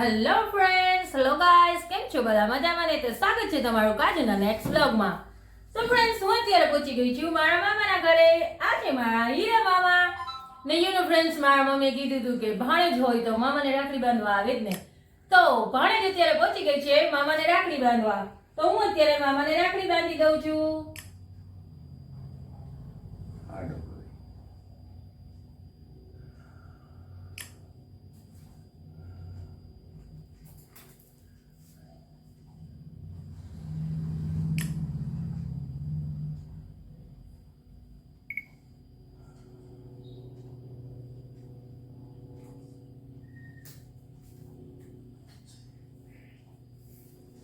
Hello friends hello guys કેમ છો? બધા મજામાં ને? તો સ્વાગત છે તમારું કાજુના નેક્સ્ટ વ્લોગમાં તો ફ્રેન્ડ્સ હું અત્યારે પહોંચી ગઈ છું મારા મામાના ઘરે. આ છે મારા હીરા મામા. ને યુ નો ફ્રેન્ડ્સ મારા મમ્મીએ કીધું હતું કે ભાણેજ હોય તો મામાને રાખડી બાંધવા આવે જ ને. તો, ભાણેજ અત્યારે પહોંચી ગઈ છે મામાને રાખડી બાંધવા. તો હું અત્યારે મામાને રાખડી બાંધી દઉં છું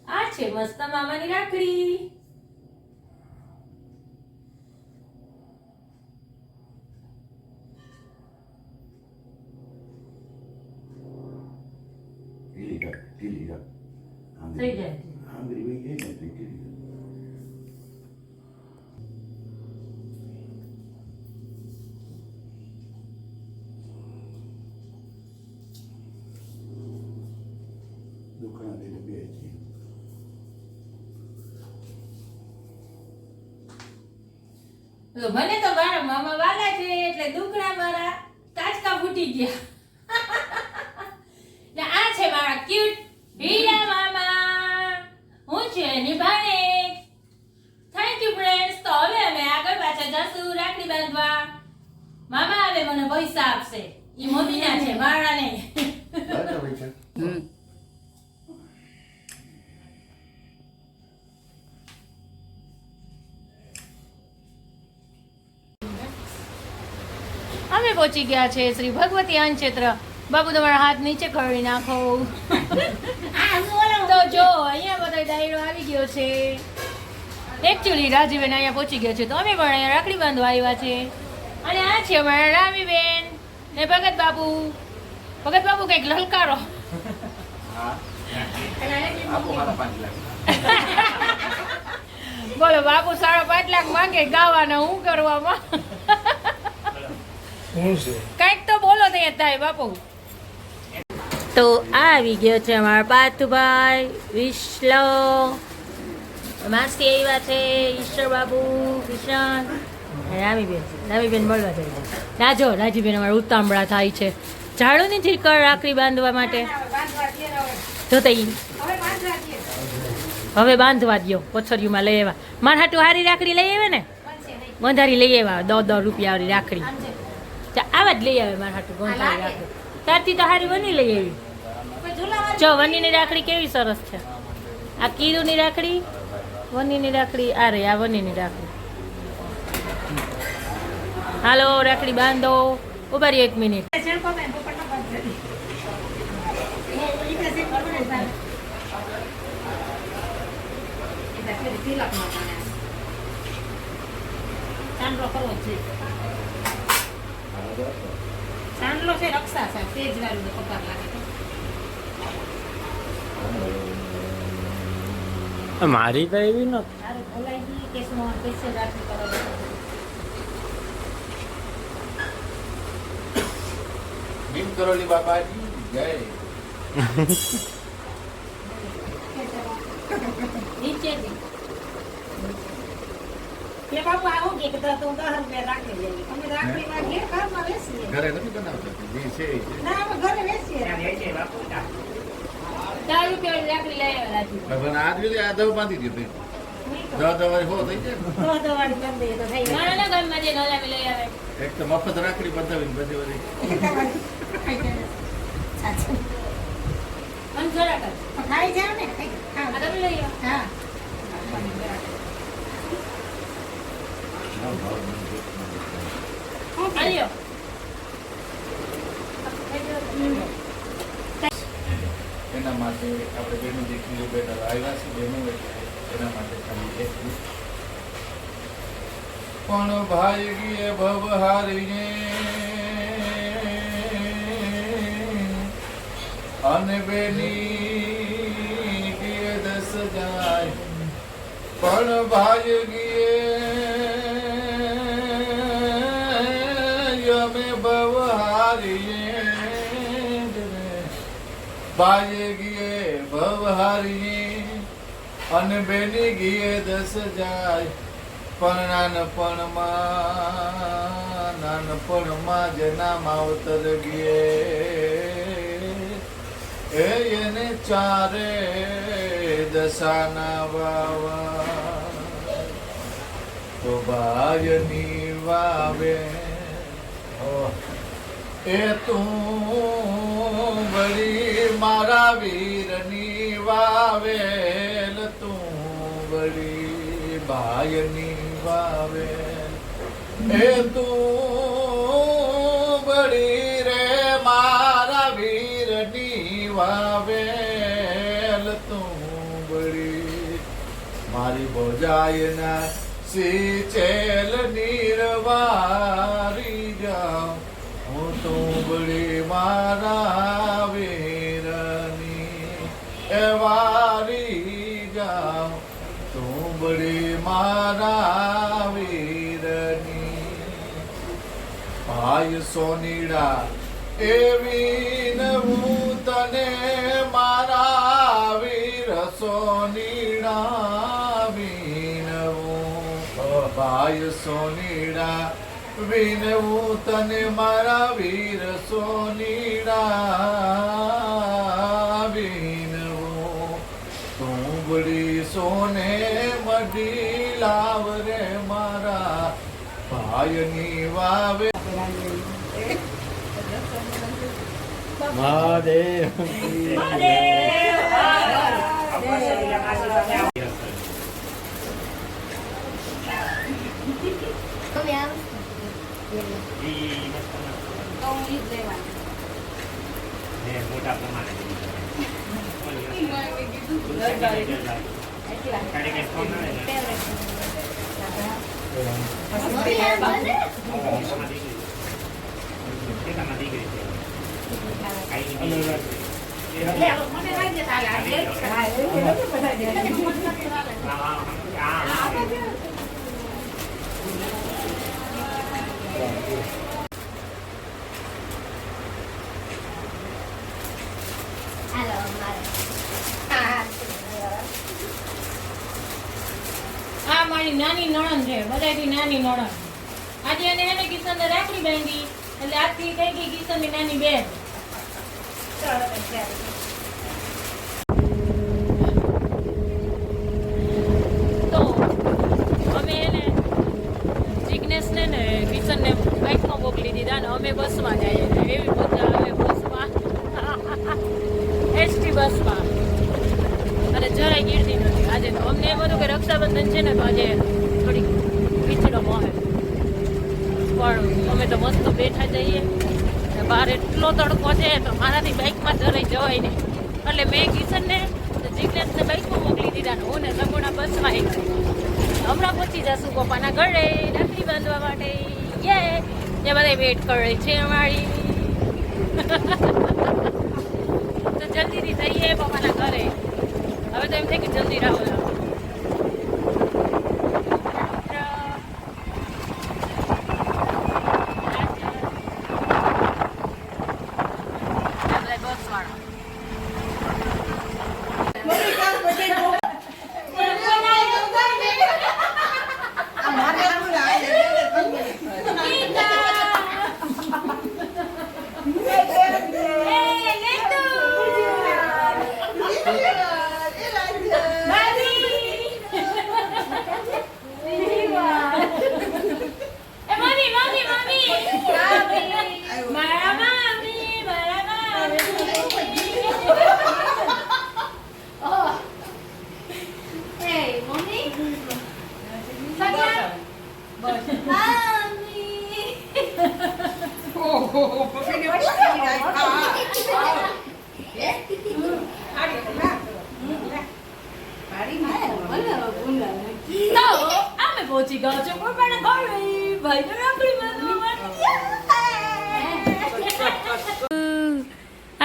આ છે. મસ્ત મામાની રાખડી ઢીલી રાખ, ઢીલી રાખ. થઈ આંગળી- જાય આંગળી વહી જાય ને એટલે ઢીલી રાખ. દુકાને લઈને બે છે. તો મને તો મારા મામા વાલા છે એટલે દુકડા મારા તાજકા ફૂટી ગયા. ને આ છે મારા ક્યુટ હીરા મામા. હું છે નિભાણે. થેન્ક યુ ફ્રેન્ડ્સ તો હવે અમે આગળ પાછા જશું રાખડી બાંધવા. મામા હવે મને પૈસા આપશે. એ મોદીના છે મારા નહીં બરાબર પહોંચી ગયા છે. શ્રી ભગવતી અન્નક્ષેત્ર બાબુ, તમારા હાથ નીચે કરી નાખો. તો જો, અહીંયા બધો ડાયરો આવી ગયો છે. એકચ્યુઅલી રાજીબેન અહીંયા પહોંચી ગયા છે. તો અમે પણ અહીંયા રાખડી બાંધવા આવ્યા છે. અને આ છે અમારા રામીબેન. ને ભગત બાબુ ભગત બાબુ કંઈક લલકારો. બોલો, બાપુ સાડા પાંચ લાખ માંગે ગાવાના, હું કરવામાં કંઈક તો બોલો તે થાય બાપુ. તો આ આવી ગયો છે અમારા પાર્થભાઈ વિશ્લો. માસી આવ્યા છે ઈશ્વર બાબુ કિશન. રામીબેન રામીબેન મળવા જાય છે. રાજો રાજીબેન અમારા ઉતામળા થાય છે. ઝાડુની ઠીકર રાખડી બાંધવા માટે. જો તઈ હવે બાંધવા દ્યો પથરીઓમાં લઈ આવ્યા. મારા હાટું હારી રાખડી લઈ આવે ને? ગંધારી લઈ આવ્યા દસ દસ રૂપિયા વાળી રાખડી. આવા જ લઈ આવે મારા હાટુ ગંધારી રાખડી ત્યારથી તો હારી વની લઈ આવી. જો વનીની રાખડી કેવી સરસ છે. આ કીરુની રાખડી વનીની રાખડી આ રહી આ વનીની રાખડી. હાલો રાખડી બાંધો. ઊભા રહી એક મિનિટ. ચાંદલો કરવો જ છે રક્ષા છે તેજ વાળું પગાર લાગે તો મારી તો એવી નથી ભીમ કરોલી બાબાજી જય નીચેથી એ બાપુ આવું કે તો તું દસ રૂપિયા રાખી લેવી અમે રાખડીમાં ઘેર ઘરમાં વેચીએ ઘરે નથી બનાવતા જે છે ના અમે ઘરે વેચીએ ચાર રૂપિયા રાખડી લઈ આવ્યા રાજુ. ભગવાન આ રીતે આ દવ બાંધી દીધી ને. એક તો મફત રાખડી બંધાવીને બધી બધી. સાચું મને જરા કર ખાઈ જાવ ને. આ હા તમે લઈ આવો હા આલ્યો એના માટે આપણે બેનો દીકરીઓ બેટા આવ્યા છે, બેનું એના માટે ખાલી એટલું પણ ભાઈ ભવ હારીને અને બેની દસ જાય. પણ ભાઈ ભવ બાજે ગીએ ભવહારી અને બેની ગીએ દસ જાય પણ નાનપણમાં નાનપણમાં જેના માવતર ગીએ એને ચારે દશાના વાવા તો બાયની વાવે એ તું વળી મારા વીરની વાવેલ, તું વળી ભાયની વાવેલ. એ તું વળી રે મારા વીરની વાવેલ, તું વળી મારી બોજાયના સિંચેલ નીરવારી હું તુંબડી મારા વીરની એ વારી જાઉં. તુંબડી મારા વીરની ભાઈ સોનીડા એવી હું તને મારા વીર સોનીડા વિનવું ભાઈ સોનીડા વિનવું તને મારા વીર સોનીડા વિનવું તું સોને મઢી લાવ રે મારા ભાઈની વાવે. મહાદેવ. મોટા પ્રમાણે મને લાગે તારે આ એક આ મારી નાની નણંદ છે બધાથી નાની નણંદ. આજે એને એને કિશનને રાખડી બાંધી, એટલે આજથી કઈ ગઈ કિશનની નાની બેન. તો અમે એને જિજ્ઞેશને ને કિશનને મોકલી દીધા ને અમે બસમાં જઈએ એવી મજા આવે બસમાં. એસટી બસમાં અને જરાય ગીરતી નથી આજે તો અમને એમ હતું કે રક્ષાબંધન છે ને તો આજે થોડીક ખીચડો મોહે પણ અમે તો મસ્ત બેઠા જઈએ. બહાર એટલો તડકો છે તો મારાથી બાઇકમાં જરાય જવાય નહીં. એટલે મેં કિશનને ને જિજ્ઞેશને બાઇકમાં મોકલી દીધા હું ને સગુણા બસમાં એક હમણાં પહોંચી જશું પપ્પાના ઘરે, રાખડી બાંધવા માટે. યે જે બધા વેટ કરે છે અમારી.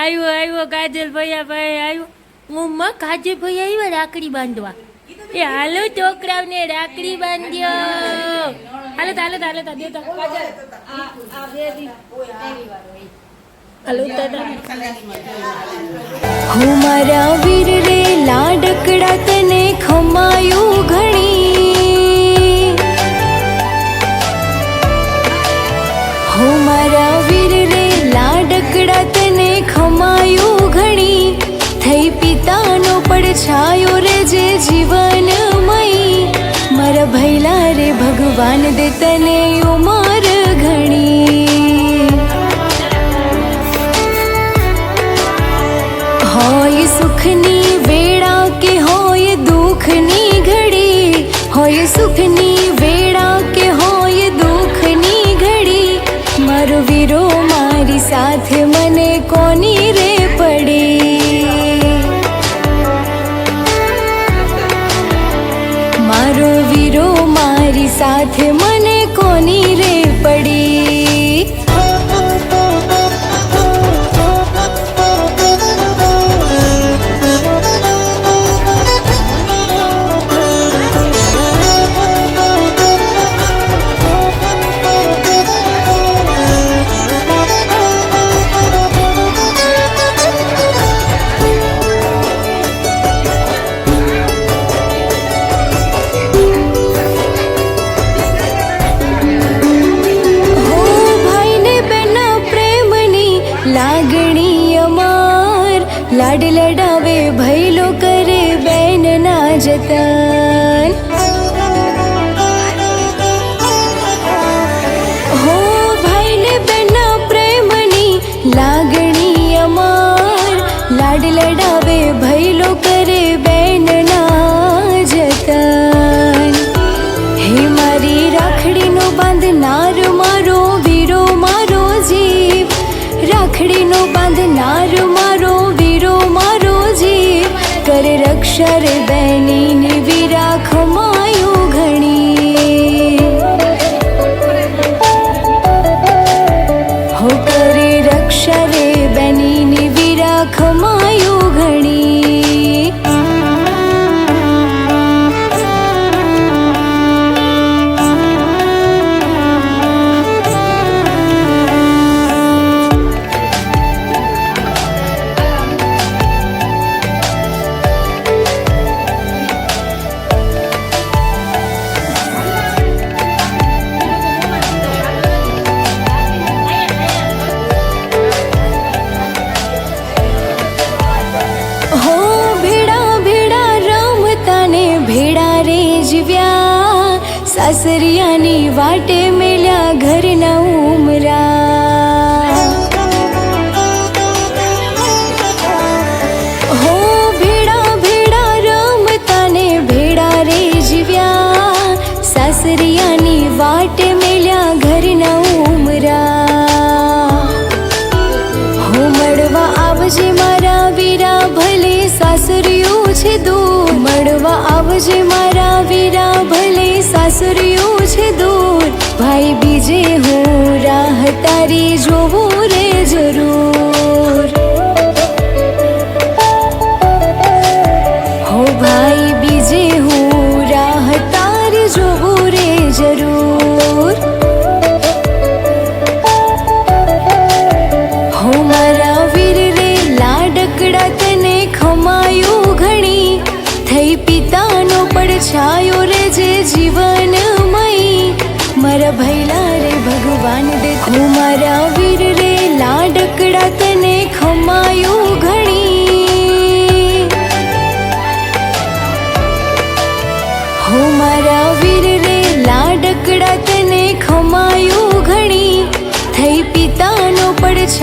આવ્યો આવ્યો કાજલ ભૈયા ભાઈ આવ્યો મમ્મા કાજલ ભાઈ આવ્યો રાખડી બાંધવા. એ હાલો છોકરાઓને રાખડી બાંધ્યો. હાલો હાલો હાલો તા દેતા હાલો દાદા હું મારા વીર રે લાડકડા તને ખમાયું ઘણી. મારા વીર રે લાડકડા તને ખમાયું ઘણી. થઈ પિતાનો પડછાયો રે જે જીવન મય મારા ભૈલા રે ભગવાન દે તને ઉમા સાથે મને કોની રે પડી વતન હો ભાઈ ને બેના પ્રેમની લાગણી અમાર લાડ લડાવે ભૈલો કરે બેનના જતન હે મારી રાખડીનો બાંધનાર મારો વીરો મારો જીવ રાખડીનો બાંધનાર ईश्वर बैनी ріжову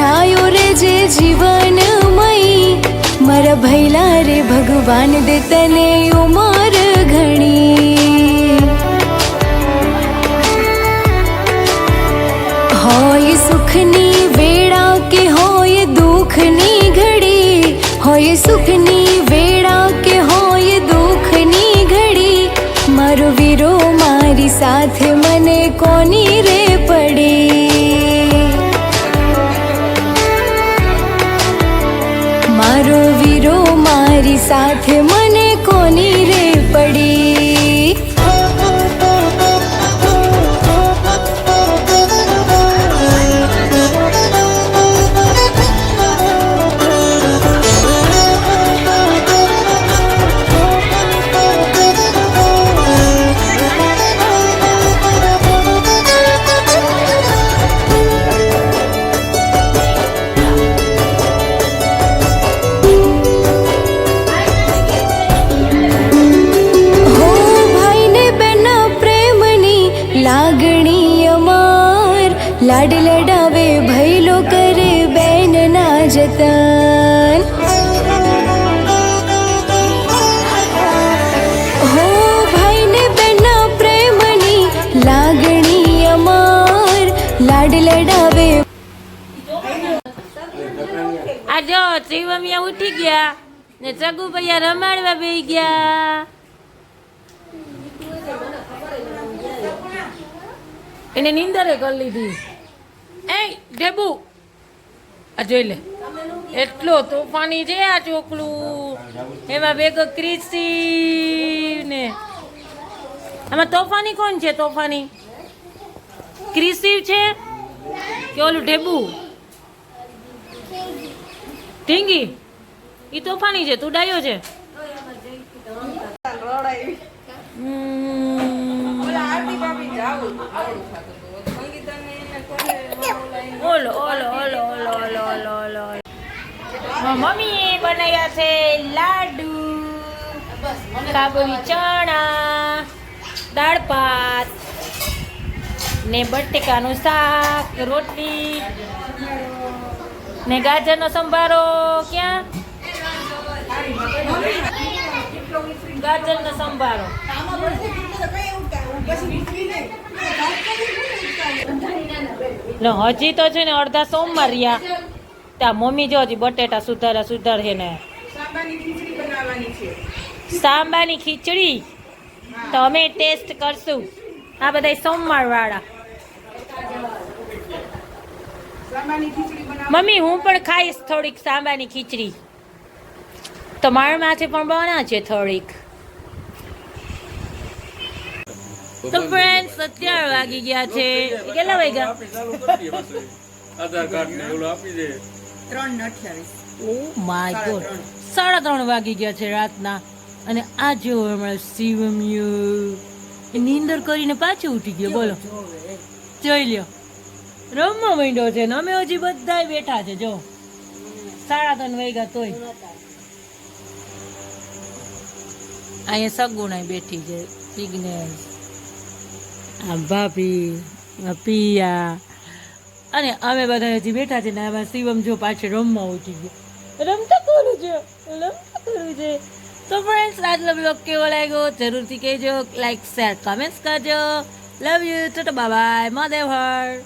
છાયો રે જે જીવનમય. મારા ભૈલા રે ભગવાન દે તને ઉમર ઘણી. હોય સુખની વેળા કે હોય દુઃખની ઘડી. હોય સુખની સાથે મને કોની રે લાડ લડાવે ભૈલો કરે બેન ના જતન હો ભાઈ ને પ્રેમની લાગણી અમાર લાડ લડાવે આ જો ત્રિવમિયા ઉઠી ગયા ને ચગુભૈયા રમાડવા બેસી ગયા એને નીંદરે કરી લીધી. એ ડેબુ. આ જોઈ લે. એટલો તોફાની છે આ ચોકલું. એમાં ભેગો ક્રિસી ને. આમાં તોફાની કોણ છે તોફાની? ક્રિસી છે કે ઓલું ઢેબુ ઢીંગી એ તોફાની છે તું ડાયો છે. હમ. ઓલો ઓલો ઓલો ઓલો ઓલો ઓલો ઓલો. મમ્મીએ બનાવ્યા છે લાડુ, કાબુલી ચણા, દાળ ભાત ને બટેકાનું શાક, રોટલી ને ગાજરનો સંભારો. ક્યાં? ગાજરનો સંભારો. લો હજી તો છે ને અડધા સોમવાર રહ્યા. ત્યાં મમ્મી જો હજી બટેટા સુધારા સુધાર છે ને. સાંબાની ખીચડી તો અમે ટેસ્ટ કરશું. આ બધા સોમવાર વાળા મમ્મી હું પણ ખાઈશ થોડીક સાંબાની ખીચડી. તો મારમાંથી પણ બના છે થોડીક. તો ફ્રેન્ડ સત્યાર વાગી ગયા છે. કેટલા વાગ્યા? આધાર કાર્ડ ને ઓલું આપી દે. Oh my God. સાડા ત્રણ વાગી ગયા છે રાતના. અને આ જેવો હમણાં શિવમ્યુ એ નીંદર કરીને પાછો ઉઠી ગયો. બોલો. જોઈ લ્યો. રમવા માંડ્યો છે ને? અમે હજી બધા બેઠા છે. જો. સાડા ત્રણ વાગ્યા તોય. અહીંયા સગુણાઈ બેઠી છે. સિગ્નેસ આ ભાભી પિયા અને અમે બધા હજી બેઠા છે ને આમાં શિવમ જો પાછળ રમવા ઉઠી ગયો. રમતા કોરું છે, રમતા કોરું છે. તો ફ્રેન્ડ્સ આજનો બ્લોગ કેવો લાગ્યો? જરૂરથી કહેજો લાઈક શેર કમેન્ટ્સ કરજો. લવ યુ ટોટો બાય હર